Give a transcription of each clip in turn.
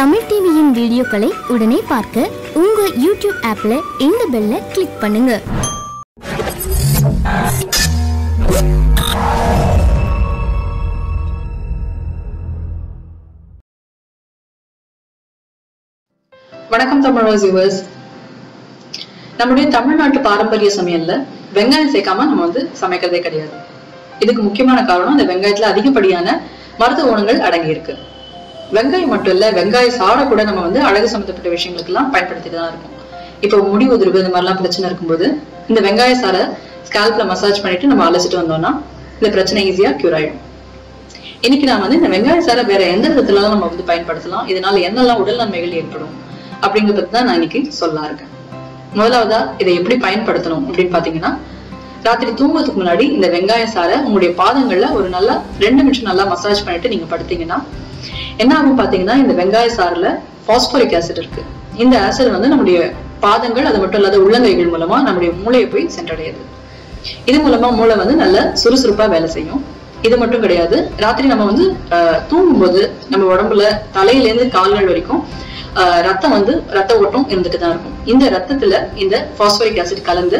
தமிழ் டிவியின் வீடியோக்களை உடனே பார்க்க உங்க யூடியூப் ஆப்ல இந்த பெல்ல கிளிக் பண்ணுங்க. வணக்கம் தமிழ் வியூவர்ஸ் நம்முடைய தமிழ்நாட்டு பாரம்பரிய சமையல்ல வெங்காயம் சேர்க்காம நம்ம வந்து சமைக்கிறதே கிடையாது. இதுக்கு முக்கியமான காரணம் அந்த வெங்காயத்துல அதிகப்படியான மருத்துவ குணங்கள் அடங்கி இருக்கு வெங்காயம் மட்டும் இல்ல வெங்காய சாடை கூட நம்ம வந்து அழகு சம்பந்தப்பட்ட விஷயங்களுக்கு எல்லாம் பயன்படுத்திட்டு தான் இருக்கும். இப்போ முடி உதிர்வு இந்த மாதிரிலாம் பிரச்சனை இருக்கும்போது இந்த வெங்காய சாரை ஸ்கேல்ப்ல மசாஜ் பண்ணிட்டு நம்ம அலசிட்டு வந்தோம்னா இந்த பிரச்சனை ஈஸியா கியூர் ஆயிடும். இன்னைக்கு நான் வந்து இந்த வெங்காய சாரை வேற எந்த விதத்துல நம்ம வந்து பயன்படுத்தலாம் இதனால என்னெல்லாம் உடல் நன்மைகள் ஏற்படும் அப்படிங்கிறத பத்தி தான் நான் இன்னைக்கு சொல்ல இருக்கேன். முதலாவதா இதை எப்படி பயன்படுத்தணும் அப்படின்னு பாத்தீங்கன்னா ராத்திரி தூங்குறதுக்கு முன்னாடி இந்த வெங்காய சாரை உங்களுடைய பாதங்கள்ல ஒரு நல்லா ரெண்டு நிமிஷம் நல்லா மசாஜ் பண்ணிட்டு நீங்க படுத்தீங்கன்னா என்ன ஆகும் பாத்தீங்கன்னா இந்த வெங்காய சாறுல பாஸ்போரிக் ஆசிட் இருக்கு. இந்த ஆசிட் வந்து நம்முடைய பாதங்கள் அது மட்டும் இல்லாத உள்ளங்கைகள் மூலமா நம்முடைய மூளையை போய் சென்றடையுது. இது மூலமா மூளை வந்து நல்ல சுறுசுறுப்பா வேலை செய்யும். இது மட்டும் கிடையாது ராத்திரி நம்ம வந்து ஆஹ், தூங்கும்போது நம்ம உடம்புல தலையில இருந்து கால்கள் வரைக்கும் ஆஹ், ரத்தம் வந்து ரத்த ஓட்டம் இருந்துட்டு தான் இருக்கும். இந்த ரத்தத்துல இந்த பாஸ்போரிக் ஆசிட் கலந்து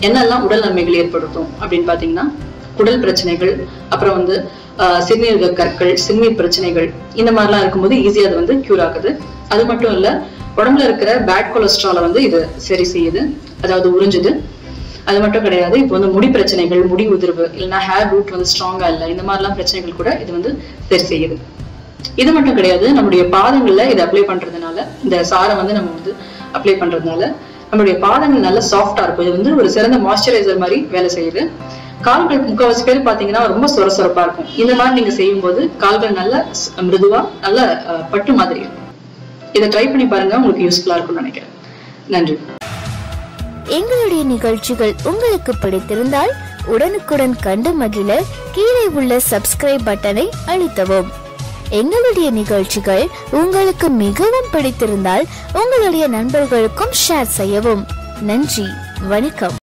என்னெல்லாம் உடல் நன்மைகள் ஏற்படுத்தும் அப்படின்னு பாத்தீங்கன்னா குடல் பிரச்சனைகள் அப்புறம் வந்து சிறுநீரக கற்கள் சிறுநீர் பிரச்சனைகள் இந்த மாதிரிலாம் இருக்கும்போது ஈஸியா அது வந்து கியூர் ஆகுது. அது மட்டும் இல்ல உடம்புல இருக்கிற பேட் கொலஸ்ட்ராலை வந்து இது சரி செய்யுது. அதாவது உறிஞ்சுது. அது மட்டும் கிடையாது இப்போ வந்து முடி பிரச்சனைகள் முடி உதிர்வு இல்லைன்னா ஹேர் ரூட் வந்து ஸ்ட்ராங்கா இல்லை இந்த மாதிரிலாம் பிரச்சனைகள் கூட இது வந்து சரி செய்யுது. இது மட்டும் கிடையாது நம்முடைய பாதங்கள்ல இதை அப்ளை பண்றதுனால இந்த சாரை வந்து நம்ம வந்து அப்ளை பண்றதுனால நம்மளுடைய பாதங்கள் நல்ல சாஃப்டா இருக்கும். இது வந்து ஒரு சிறந்த மாய்ஸ்சரைசர் மாதிரி வேலை செய்யுது. கால்கள் முக்கால்வாசி பேர் பாத்தீங்கன்னா ரொம்ப சொரசொரப்பா இருக்கும். இந்த மாதிரி நீங்க செய்யும்போது கால்கள் நல்ல மிருதுவா நல்ல பட்டு மாதிரி இருக்கும். இதை ட்ரை பண்ணி பாருங்க உங்களுக்கு யூஸ்ஃபுல்லா இருக்கும்னு நினைக்கிறேன். நன்றி. எங்களுடைய நிகழ்ச்சிகள் உங்களுக்கு பிடித்திருந்தால் உடனுக்குடன் கண்டு மகிழ கீழே உள்ள சப்ஸ்கிரைப் பட்டனை அழுத்தவும். எங்களுடைய நிகழ்ச்சிகள் உங்களுக்கு மிகவும் பிடித்திருந்தால் உங்களுடைய நண்பர்களுக்கும் ஷேர் செய்யவும். நன்றி வணக்கம்.